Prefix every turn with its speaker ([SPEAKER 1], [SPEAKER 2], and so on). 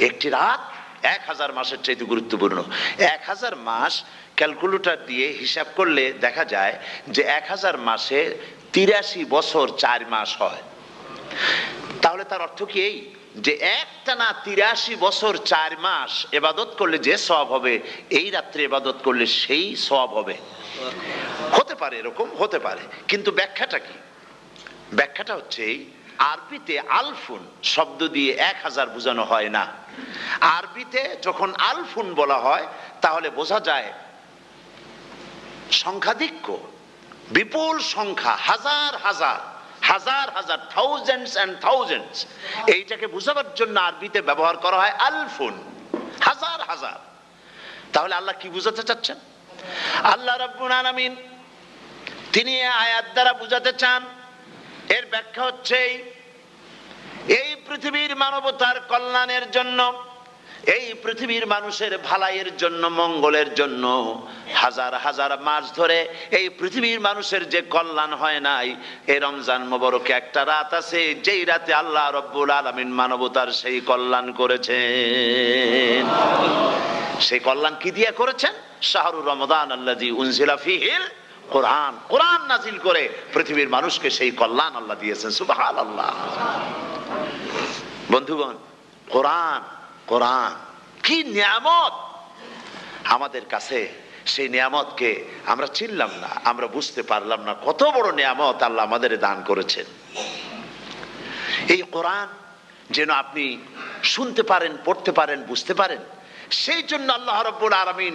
[SPEAKER 1] একটি রাত এক হাজার মাসের চাইতে গুরুত্বপূর্ণ। এক হাজার মাস ক্যালকুলেটর দিয়ে হিসাব করলে দেখা যায় যে এক হাজার মাসে তিরাশি বছর চার মাস হয়। তাহলে তার অর্থ কি এই? যে একটানা তিরাশি বছর চার মাস এবাদত করলে যে সব হবে, এই রাত্রে এবাদত করলে সেই সব হবে। হতে পারে এরকম, হতে পারে। কিন্তু ব্যাখ্যাটা কি? ব্যাখ্যাটা হচ্ছে এই আরবিতে আলফুন শব্দ দিয়ে এক হাজার বোঝানো হয় না। আরবিতে যখন আলফুন বলা হয়, তাহলে বোঝা যায় সংখ্যাধিক্য, বিপুল সংখ্যা, হাজার হাজার হাজার হাজার থাউজেন্ডস অ্যান্ড থাউজেন্ডস এইটাকে বোঝাবার জন্য আরবিতে ব্যবহার করা হয় আলফুন, হাজার হাজার। তাহলে আল্লাহ কি বুঝাতে চাচ্ছেন? আল্লাহ রব্বুল আলামিন তিনি আয়াত দ্বারা বুঝাতে চান এর ব্যাখ্যা হচ্ছে এই, পৃথিবীর মানবতার কল্যাণের জন্য এই পৃথিবীর মানুষের ভালাইয়ের জন্য মঙ্গলের জন্য হাজার হাজার মাস ধরে এই পৃথিবীর মানুষের যে কল্যাণ হয় নাই এই রমজান মোবারকে একটা রাত আছে যেই রাতে আল্লাহ রব্বুল আলমিন মানবতার সেই কল্যাণ করেছেন। সেই কল্যাণ কি দিয়ে করেছেন? শাহরুর রমদান আল্লাজি উনজিলা ফিহিল কোরআন কোরআন নাজিল করে পৃথিবীর মানুষকে সেই কল্যাণ আল্লাহ দিয়েছেন সুবহান আল্লাহ বন্ধুগণ, কোরআন কোরআন, কি নিয়ামত? আমাদের কাছে সেই নিয়ামতকে আমরা চিনলাম না, আমরা বুঝতে পারলাম না কত বড় নিয়ামত আল্লাহ আমাদের দান করেছেন। এই কোরআন যেন আপনি শুনতে পারেন, পড়তে পারেন, বুঝতে পারেন, সেই জন্য আল্লাহ রব্বুল আলমিন